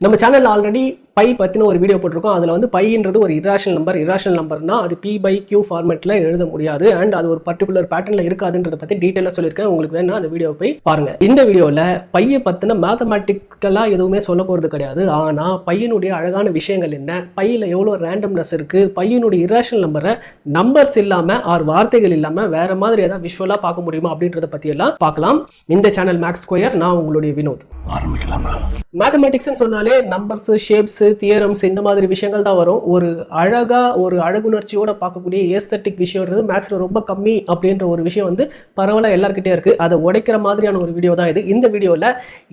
நம்ம சேனல்ல already Bi பற்றின ஒரு வீடியோ போட்டிருக்கோம். அதில் வந்து பைன்றது ஒரு இராஷனல் நம்பர் இராஷனல் நம்பர்னா அது பி பை கியூ ஃபார்மேட்டில் எழுத முடியாது. அண்ட் அது ஒரு பர்டிகுலர் பேட்டர்னில் இருக்காதுன்றதை பற்றி டீட்டெயிலாக சொல்லியிருக்கேன். உங்களுக்கு வேணா அந்த வீடியோ போய் பாருங்க. இந்த வீடியோவில் பையை பற்றின மேத்தமேட்டிக்கலாக எதுவுமே சொல்ல போகிறது கிடையாது. ஆனால் பையனுடைய அழகான விஷயங்கள் என்ன? பையில் எவ்வளோ ரேண்டம்னஸ் இருக்குது பையனுடைய இராஷனல் நம்பரை நம்பர்ஸ் இல்லாமல் ஆர் வார்த்தைகள் இல்லாமல் வேற மாதிரி ஏதாவது விஷுவலாக பார்க்க முடியுமா அப்படின்றத பற்றியெல்லாம் பார்க்கலாம். இந்த சேனல் மேக்ஸ் ஸ்கொயர் நான் உங்களுடைய வினோத். மேத்தமெட்டிக்ஸ்னு சொன்னாலே நம்பர்ஸ் ஷேப்ஸ் தியரம்ஸ் இந்த மாதிரி விஷயங்கள் தான் வரும். ஒரு அழகாக ஒரு அழகுணர்ச்சியோட பார்க்கக்கூடிய ஏஸ்தட்டிக் விஷயம்ன்றது மேக்ஸில் ரொம்ப கம்மி அப்படின்ற ஒரு விஷயம் வந்து பரவாயில்ல எல்லாருக்கிட்டே இருக்குது அதை உடைக்கிற மாதிரியான ஒரு வீடியோ தான் இது. இந்த வீடியோவில்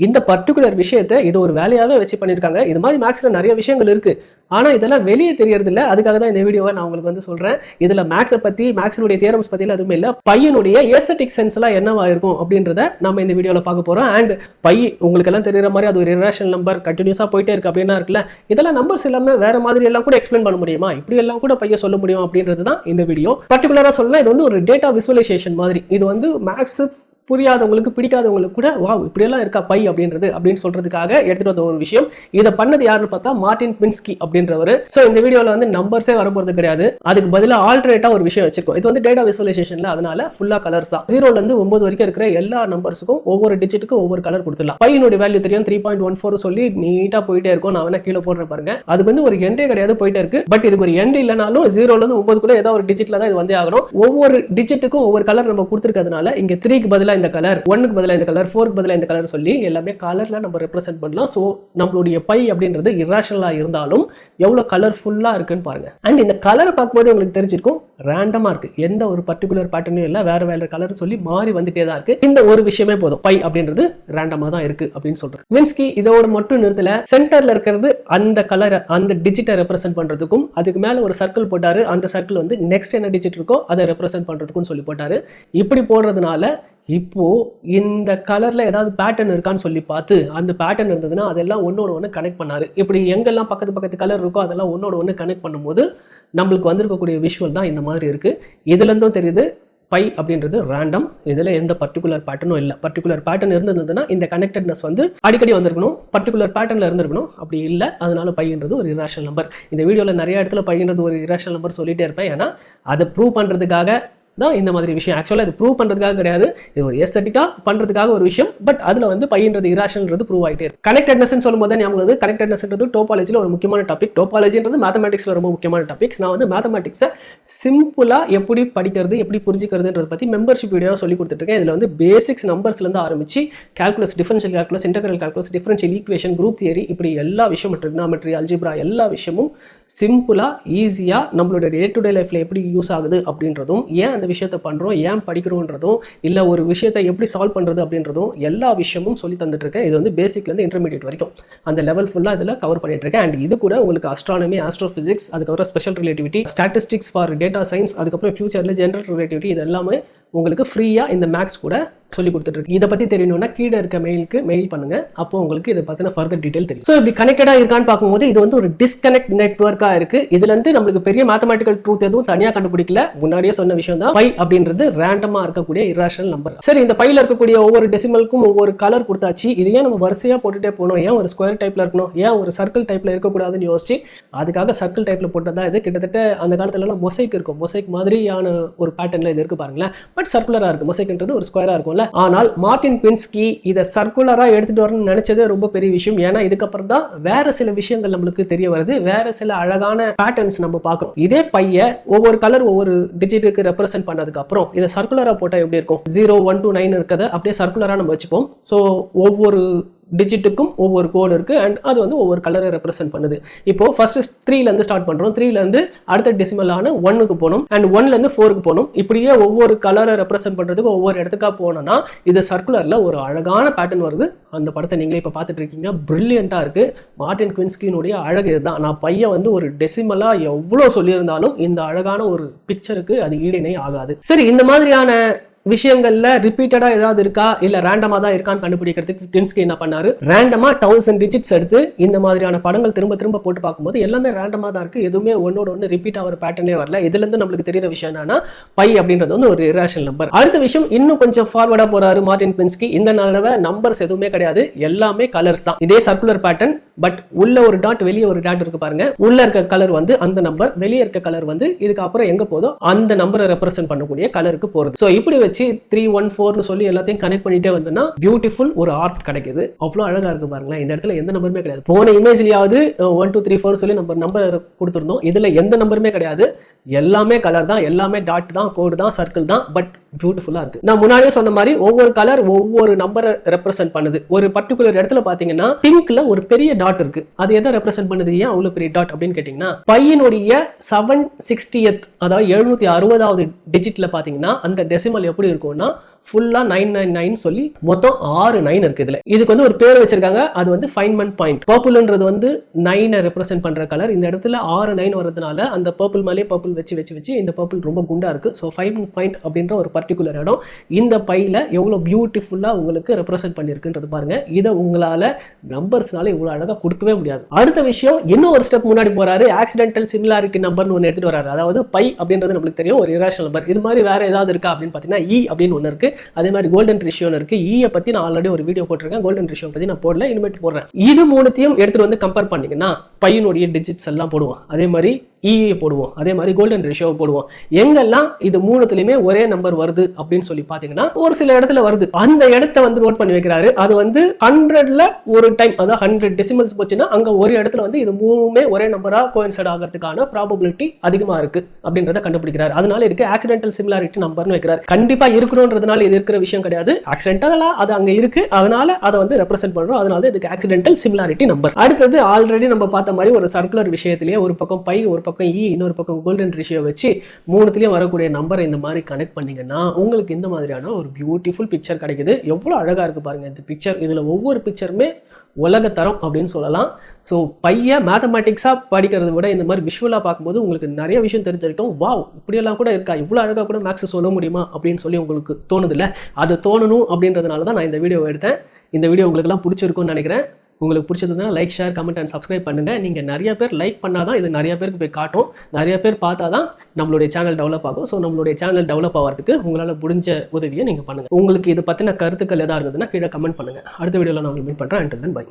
இந்த பர்டிகுலர் விஷயத்தை இது ஒரு வேலையாகவே வச்சு பண்ணியிருக்காங்க இது மாதிரி மேக்ஸில் நிறைய விஷயங்கள் இருக்குது ஆனால் இதெல்லாம் வெளியே தெரியறது அதுக்காக தான் இந்த வீடியோவை நான் உங்களுக்கு வந்து சொல்கிறேன் இதில் மேக்ஸை பற்றி மேக்ஸினுடைய தியரம்ஸ் பற்றியெல்லாம் எதுவுமே இல்லை. பையனுடைய ஏஸ்தட்டிக் சென்ஸ்லாம் என்னவா இருக்கும் அப்படின்றத நம்ம இந்த வீடியோவில் பார்க்க போகிறோம் அண்ட் பை உங்களுக்கு எல்லாம் தெரியற மாதிரி அது ஒரு இரேஷனல் நம்பர் கண்டினியூஸாக போயிட்டே இருக்கு அப்படின்னா இருக்குல்ல இதெல்லாம் நம்பர்ஸ் இல்லாமல் வேற மாதிரி எல்லாம் கூட எக்ஸ்பிளைன் பண்ண முடியுமா? இப்படி எல்லாம் கூட பையன் சொல்ல முடியும் அப்படின்றது தான் இந்த வீடியோ பர்டிகுலராக சொல்லலாம் இது வந்து ஒரு டேட்டா விசுவலைசேஷன் மாதிரி. இது வந்து மேக்ஸ் புரியாதவங்களுக்கு பிடிக்காதவங்களுக்கு கூட வா இப்படியெல்லாம் இருக்கா பை? அப்படின்றது அப்படின்னு சொல்றதுக்காக எடுத்துட்டு வந்த ஒரு விஷயம். இதை பண்ணது யாருன்னு பார்த்தா மார்டின் பின்ஸ்கி அப்படின்றவர். ஸோ இந்த வீடியோவில் வந்து நம்பர்ஸே வரப்போறது கிடையாது. அதுக்கு பதிலாக ஆல்டர்னேட்டா ஒரு விஷயம் வச்சிருக்கோம். இது வந்து டேட்டா விசுவலைசேஷன்ல அதனால ஃபுல்லா கலர்ஸ் தான். ஜீரோல இருந்து ஒன்பது வரைக்கும் இருக்கிற எல்லா நம்பர்ஸுக்கும் ஒவ்வொரு டிஜிட்டுக்கும் ஒவ்வொரு கலர் கொடுத்துடலாம். பையனுடைய வேல்யூ தெரியும். த்ரீ பாயிண்ட் ஒன் ஃபோர் சொல்லி நீட்டா போயிட்டே இருக்கும். நான் வேணா கீழே போடுற பாருங்க. அது வந்து ஒரு எண்டே கிடையாது போயிட்டே இருக்கு. பட் இதுக்கு ஒரு எண்ட் இல்லைனாலும் ஜீரோல இருந்து ஒன்பதுக்குள்ள ஏதாவது ஒரு டிஜிட்ல தான் இது வந்தே ஆகணும். ஒவ்வொரு டிஜிட்டுக்கும் ஒவ்வொரு கலர் நம்ம கொடுத்துருக்கிறதுனால இங்க த்ரீக்கு பதிலாக இந்த கலர் ஒன்னுக்கு பதிலாக இந்த கலர் ஃபோருக்கு பதிலாக இந்த கலர் சொல்லி எல்லாமே கலரில் நம்ம ரெப்ரசென்ட் பண்ணலாம். ஸோ நம்மளுடைய பை அப்படின்றது இராஷனலாக இருந்தாலும் எவ்வளோ கலர்ஃபுல்லாக இருக்குன்னு பாருங்க. அண்ட் இந்த கலரை பார்க்கும்போது உங்களுக்கு தெரிஞ்சிருக்கும் ரேண்டமாக இருக்கு. எந்த ஒரு பர்டிகுலர் பேட்டர்னும் இல்லை வேற வேற கலர் சொல்லி மாறி வந்துட்டே தான் இருக்கு. இந்த ஒரு விஷயமே போதும். பை அப்படின்றது ரேண்டமாக தான் இருக்கு அப்படின்னு சொல்றது மின்ஸ்கி இதோட மட்டும் நிறுத்தல. சென்டர்ல இருக்கிறது அந்த கலரை அந்த டிஜிட்டை ரெப்ரசென்ட் பண்றதுக்கும் அதுக்கு மேலே ஒரு சர்க்கிள் போட்டாரு. அந்த சர்க்கிள் வந்து நெக்ஸ்ட் என்ன டிஜிட் இருக்கோ அதை ரெப்ரசென்ட் பண்றதுக்கும் சொல்லி போட்டாரு. இப்படி போடுறதுனால இப்போது இந்த கலரில் ஏதாவது பேட்டர்ன் இருக்கான்னு சொல்லி பார்த்து அந்த பேட்டர்ன் இருந்ததுன்னா அதெல்லாம் ஒன்றோட ஒன்று கனெக்ட் பண்ணார். இப்படி எங்கெல்லாம் பக்கத்து பக்கத்து கலர் இருக்கோ அதெல்லாம் ஒன்றோட ஒன்று கனெக்ட் பண்ணும்போது நம்மளுக்கு வந்திருக்கக்கூடிய விஷுவல் தான் இந்த மாதிரி இருக்குது இதுலேருந்தும் தெரியுது பை அப்படின்றது ரேண்டம் இதில் எந்த பர்டிகுலர் பேட்டர்னும் இல்லை. பர்டிகுலர் பேட்டர்ன் இருந்ததுன்னா இந்த கனெக்டட்னஸ் வந்து அடிக்கடி வந்திருக்கணும். பர்டிகுலர் பேட்டர்னில் இருந்திருக்கணும். அப்படி இல்லை. அதனால பையன்றது ஒரு இராஷனல் நம்பர் இந்த வீடியோவில் நிறைய இடத்துல பையன்றது ஒரு இராஷனல் நம்பர் சொல்லிகிட்டே இருப்பேன். ஏன்னா அதை ப்ரூவ் பண்ணுறதுக்காக தான் இந்த மாதிரி விஷயம். ஆக்சுவலாக இது ப்ரூவ் பண்ணுறதுக்காக கிடையாது. இது ஒரு எஸ்தட்டிக்காக பண்ணுறதுக்காக ஒரு விஷயம். பட் அதில் வந்து பையன்றது இராஷன்றது ப்ரூவ் ஆகிட்டே இருக்கு. கனெக்டட்னஸ் சொல்லும்போது ஞாபகம் வந்து கனெக்டட்னஸ்ன்றது டோபாலஜியில் ஒரு முக்கியமான டாபிக் டோபாலஜின்றது மேத்தமெட்டிக்ஸில் ரொம்ப முக்கியமான டாபிக்ஸ் நான் வந்து மேத்தமெட்டிக்ஸை சிம்பிளாக எப்படி படிக்கிறது எப்படி புரிஞ்சுக்கிறதுன்றத பற்றி மெம்பர்ஷிப் வீடியோவாக சொல்லி கொடுத்துருக்கேன் இதில் வந்து பேசிக்ஸ் நம்பர்ஸ்லேருந்து ஆரம்பிச்சு calculus differential calculus integral calculus differential equation group theory இப்படி எல்லா விஷயமும் ட்ரிக்னாமெட்ரி அல்ஜிப்ரா எல்லா விஷயமும் சிம்பிளாக ஈஸியாக நம்மளோட டே டு டே லைஃப்பில் எப்படி யூஸ் ஆகுது அப்படின்றதும் ஏன் அந்த விஷயத்தை பண்ணுறோம் ஏன் படிக்கிறோன்றதும் இல்லை ஒரு விஷயத்தை எப்படி சால்வ் பண்ணுறது அப்படின்றதும் எல்லா விஷயமும் சொல்லி தந்துட்டு இருக்கேன் இது வந்து பேசிக்லேருந்து இன்டர்மீடியட் வரைக்கும். அந்த லெவல் ஃபுல்லாக இதில் கவர் பண்ணிட்டு இருக்கேன் அண்ட் இது கூட உங்களுக்கு அஸ்ட்ரானமி ஆஸ்ட்ரோஃபிசிக்ஸ் அதுக்கப்புறம் special relativity statistics for data science அதுக்கப்புறம் ஃபியூச்சரில் ஜென்ரல் ரிலேட்டிவிட்டி இது எல்லாமே உங்களுக்கு ஃப்ரீயாக இந்த மேக்ஸ் கூட சொல்லி கொடுத்துட்டு இதை பற்றி தெரியணும்னா கீழே இருக்க மெயிலுக்கு மெயில் பண்ணுங்க. அப்போ உங்களுக்கு இதை பற்றின ஃபர்தர் டீடைல் தெரியும். ஸோ இப்படி கனெக்டடாக இருக்கான்னு பார்க்கும்போது இது வந்து ஒரு டிஸ்கனெக்ட் நெட்ஒர்க்காக இருக்கு. இதுல இருந்து நம்மளுக்கு பெரிய மேத்தமெட்டிக்கல் ட்ரூத் எதுவும் தனியாக கண்டுபிடிக்கல. முன்னாடியே சொன்ன விஷயம் தான். பை அப்படின்றது ரேண்டமாக இருக்கக்கூடிய இராஷனல் நம்பர் சரி இந்த பையில் இருக்கக்கூடிய ஒவ்வொரு டெசிமலுக்கும் ஒவ்வொரு கலர் கொடுத்தாச்சு. இதையே நம்ம வரிசையாக போட்டுட்டே போகணும் ஏன் ஒரு ஸ்கொயர் டைப்ல இருக்கணும்? ஏன் ஒரு சர்க்கிள் டைப்ல இருக்கக்கூடாதுன்னு யோசிச்சு அதுக்காக சர்க்கிள் டைப்ல போட்டதா இது. கிட்டத்தட்ட அந்த காலத்துல எல்லாம் மொசைக் இருக்கும். மொசைக் மாதிரியான ஒரு பேட்டர்ன்ல இது இருக்கு பாருங்களேன். பட் சர்க்குலரா இருக்கு. மொசைக்ன்றது ஒரு ஸ்கொயரா இருக்கும்ல ஆனால் மார்டின் பின்ஸ்கி இதை சர்க்குலரா எடுத்துட்டு வரணும்னு நினைச்சதே ரொம்ப பெரிய விஷயம். ஏன்னா இதுக்கப்புறம் தான் வேற சில விஷயங்கள் நம்மளுக்கு தெரிய வருது. வேற சில அழகான பேட்டர்ன்ஸ் நம்ம பார்க்குறோம். இதே பைய ஒவ்வொரு கலர் ஒவ்வொரு டிஜிட்டுக்கு ரெப்ரசென்ட் பண்ணதுக்கு அப்புறம் இதை சர்க்குலரா போட்டா எப்படி இருக்கும்? ஜீரோ ஒன் டூ நைன் இருக்கிறத அப்படியே சர்க்குலரா நம்ம வச்சுப்போம். ஸோ ஒவ்வொரு டிஜிட்டுக்கும் ஒவ்வொரு கோடு இருக்குது அண்ட் அது வந்து ஒவ்வொரு கலரை ரெப்ரசென்ட் பண்ணுது. இப்போ ஃபர்ஸ்ட் த்ரீலேருந்து ஸ்டார்ட் பண்ணுறோம் த்ரீலேருந்து அடுத்த டெசிமலான ஒன்னுக்கு போகணும் அண்ட் ஒன்லேருந்து ஃபோருக்கு போகணும் இப்படியே ஒவ்வொரு கலரை ரெப்ரசென்ட் பண்ணுறதுக்கு ஒவ்வொரு இடத்துக்காக போனோம்னா இது சர்க்குலரில் ஒரு அழகான பேட்டர்ன் வருது. அந்த படத்தை நீங்களே இப்போ பார்த்துட்டு இருக்கீங்க. ப்ரில்லியண்ட்டாக இருக்குது மார்டின் குவின்ஸ்கினுடைய அழகு இதுதான். நான் பையன் வந்து ஒரு டெசிமலாக எவ்வளோ சொல்லியிருந்தாலும் இந்த அழகான ஒரு பிக்சருக்கு அது ஈடிணை ஆகாது. சரி இந்த மாதிரியான விஷயங்கள்ல ரிப்பீட்டடா ஏதாவது இருக்கா? இல்ல ரேண்டமா தான் இருக்கான்னு கண்டுபிடிக்கிறதுக்கு கின்ஸ்கி என்ன பண்ணாரு? ரேண்டமா தௌசண்ட் டிஜிட்ஸ் எடுத்து இந்த மாதிரியான படங்கள் திரும்ப திரும்ப போட்டு பார்க்கும்போது எல்லாமே ரேண்டமா தான் இருக்கு. எதுவுமே ஒன்னோட ஒன்று ரிப்பீட் ஆகிற பேட்டர்னே வரல. இதுல இருந்து நம்மளுக்கு தெரியற விஷயம் என்னன்னா பை அப்படின்றது வந்து ஒரு இரேஷனல் நம்பர் அடுத்த விஷயம் இன்னும் கொஞ்சம் ஃபார்வர்டா போறாரு மார்டின் பின்ஸ்கி இந்த தடவை நம்பர்ஸ் எதுவுமே கிடையாது. எல்லாமே கலர்ஸ் தான். இதே சர்க்குலர் பேட்டர்ன் பட் உள்ள ஒரு டாட் வெளியே ஒரு டாட் இருக்கு பாருங்க. உள்ள இருக்க கலர் வந்து அந்த நம்பர் வெளியே இருக்க கலர் வந்து இதுக்கப்புறம் எங்க போதோ அந்த நம்பரை ரெப்ரசென்ட் பண்ணக்கூடிய கலருக்கு போறது. ஸோ இப்படி வச்சு த்ரீ ஒன் ஃபோர்னு சொல்லி எல்லாத்தையும் கனெக்ட் பண்ணிட்டே வந்தோம்னா பியூட்டிஃபுல் ஒரு ஆர்ட் கிடைக்குது. அவ்வளோ அழகா இருக்கு பாருங்களேன். இந்த இடத்துல எந்த நம்பருமே கிடையாது. போன இமேஜ்லயாவது ஒன் டூ த்ரீ ஃபோர் சொல்லி நம்ம நம்பர் கொடுத்துருந்தோம். இதுல எந்த நம்பருமே கிடையாது. எல்லாமே கலர் தான் எல்லாமே டாட் தான் கோடு தான் சர்க்கிள் தான் பட் பியூட்டிஃபுல்லாக இருக்கு. நான் முன்னாடியே சொன்ன மாதிரி ஒவ்வொரு கலர் ஒவ்வொரு நம்பரை ரெப்ரசென்ட் பண்ணுது. ஒரு பர்டிகுலர் இடத்துல பாத்தீங்கன்னா பிங்க்ல ஒரு பெரிய டாட் இருக்கு. அது எதை ரெப்ரசென்ட் பண்ணுது? ஏன் அவ்வளோ பெரிய டாட் அப்படின்னு கேட்டீங்கன்னா பையனுடைய செவன் சிக்ஸ்டியத் அதாவது எழுநூத்தி அறுபதாவது டிஜிட்ல பாத்தீங்கன்னா அந்த டெசிமல் எப்படி இருக்கும்னா ஃபுல்லா நைன் நைன் நைன் சொல்லி மொத்தம் ஆறு நைன் இருக்கு இதுல. இதுக்கு வந்து ஒரு பேர் வச்சிருக்காங்க. அது வந்து ஃபைன்மெண்ட் பாயிண்ட் பர்பிள்ன்றது வந்து நைனை ரெப்ரசென்ட் பண்ற கலர் இந்த இடத்துல ஆறு நைன் வரதுனால அந்த பர்பிள் மேலே பர்பிள் வச்சு வச்சு வச்சு இந்த பர்பிள் ரொம்ப குண்டா இருக்கு. ஸோ ஃபைன்மெண்ட் பாயிண்ட் அப்படின்ற ஒரு பர்டிகுலர் இடம் இந்த பையில் எவ்வளோ பியூட்டிஃபுல்லாக உங்களுக்கு ரெப்ரசென்ட் பண்ணியிருக்குன்றது பாருங்கள் இதை உங்களால் நம்பர்ஸ்னால இவ்வளோ அழகாக கொடுக்கவே முடியாது. அடுத்த விஷயம் இன்னும் ஒரு ஸ்டெப் முன்னாடி போகிறாரு ஆக்சிடென்டல் சிமிலாரிட்டி நம்பர்னு ஒன்று எடுத்துட்டு வராரு அதாவது பை அப்படின்றது நம்மளுக்கு தெரியும். ஒரு இரேஷனல் நம்பர் இது மாதிரி வேறு ஏதாவது இருக்கா அப்படின்னு பார்த்தீங்கன்னா இ e அப்படின்னு ஒன்று இருக்குது அதே மாதிரி கோல்டன் ரிஷியோன்னு இருக்கு. ஈயை பற்றி நான் ஆல்ரெடி ஒரு வீடியோ போட்டிருக்கேன். கோல்டன் ரிஷியோ பற்றி நான் போடல. இனிமேட்டு போடுறேன். இது மூணுத்தையும் எடுத்துகிட்டு வந்து கம்பேர் பண்ணிங்கன்னா பையனுடைய டிஜிட்ஸ் எல்லாம் போடுவோம் அதே மாதிரி இஏ போடுவோம். அதே மாதிரி கோல்டன் ரேஷியோவை போடுவோம். எங்கெல்லாம் இது மூணுத்துலையுமே ஒரே நம்பர் வருது அப்படின்னு சொல்லி பார்த்தீங்கன்னா ஒரு சில இடத்துல வருது. அந்த இடத்த வந்து நோட் பண்ணி வைக்கிறாரு. அது வந்து ஹண்ட்ரட்ல ஒரு டைம் அதாவது ஹண்ட்ரட் டெசிமல்ஸ் போச்சுன்னா அங்க ஒரு இடத்துல வந்து இது மூணுமே ஒரே நம்பரா கோயின்சைட் ஆகிறதுக்கான ப்ராபபிலிட்டி அதிகமா இருக்கு அப்படின்றத கண்டுபிடிக்கிறார். அதனால இதுக்கு ஆக்சிடென்டல் சிமிலாரிட்டி நம்பர்னு வைக்கிறார். கண்டிப்பா இருக்கணும்ன்றதுனால இது இருக்கிற விஷயம் கிடையாது. ஆக்சிடென்டலா அது அங்க இருக்கு. அதனால அதை வந்து ரெப்ரசென்ட் பண்றோம். அதனால இதுக்கு ஆக்சிடென்டல் சிமிலாரிட்டி நம்பர் அடுத்தது ஆல்ரெடி நம்ம பார்த்த மாதிரி ஒரு சர்க்குலர் விஷயத்திலேயே ஒரு பக்கம் பை ஒரு பக்கம் பக்கம் இ இன்னொரு பக்கம் கோல்டன் ரேஷியோ வச்சு மூணுத்துலேயும் வரக்கூடிய நம்பரை இந்த மாதிரி கனெக்ட் பண்ணிங்கன்னா உங்களுக்கு இந்த மாதிரியான ஒரு பியூட்டிஃபுல் பிக்சர் கிடைக்குது. எவ்வளோ அழகாக இருக்குது பாருங்கள் இந்த பிக்சர் இதில் ஒவ்வொரு பிக்சருமே உலகத்தரம் அப்படின்னு சொல்லலாம். ஸோ பையன் மேத்தமேட்டிக்ஸாக படிக்கிறத விட இந்த மாதிரி விஷுவலாக பார்க்கும்போது உங்களுக்கு நிறைய விஷயம் தெரிஞ்சிருக்கும் வா இப்படியெல்லாம் கூட இருக்கா? இவ்வளோ அழகாக கூட மேக்ஸ் சொல்ல முடியுமா? அப்படின்னு சொல்லி உங்களுக்கு தோணுதில்ல. அது தோணணும் அப்படின்றதுனால தான் நான் இந்த வீடியோ எடுத்தேன். இந்த வீடியோ உங்களுக்குலாம் பிடிச்சிருக்கும்னு நினைக்கிறேன். உங்களுக்கு பிடிச்சதுன்னா like share comment and subscribe பண்ணுங்கள் நீங்கள் நிறைய பேர் லைக் பண்ணால் தான் இது நிறைய பேருக்கு போய் காட்டும். நிறைய பேர் பார்த்தா தான் நம்மளுடைய சேனல் டெவலப் ஆகும். ஸோ நம்மளுடைய சேனல் டெவலப் ஆகிறதுக்கு உங்களால் முடிஞ்ச உதவியை நீங்கள் பண்ணுங்கள் உங்களுக்கு இது பற்றின கருத்துக்கள் எதாக இருந்ததுன்னா கீழே கமெண்ட் பண்ணுங்கள் அடுத்த வீடியோவில் நான் மீட் பண்ணுறேன் அண்ட் தென் பை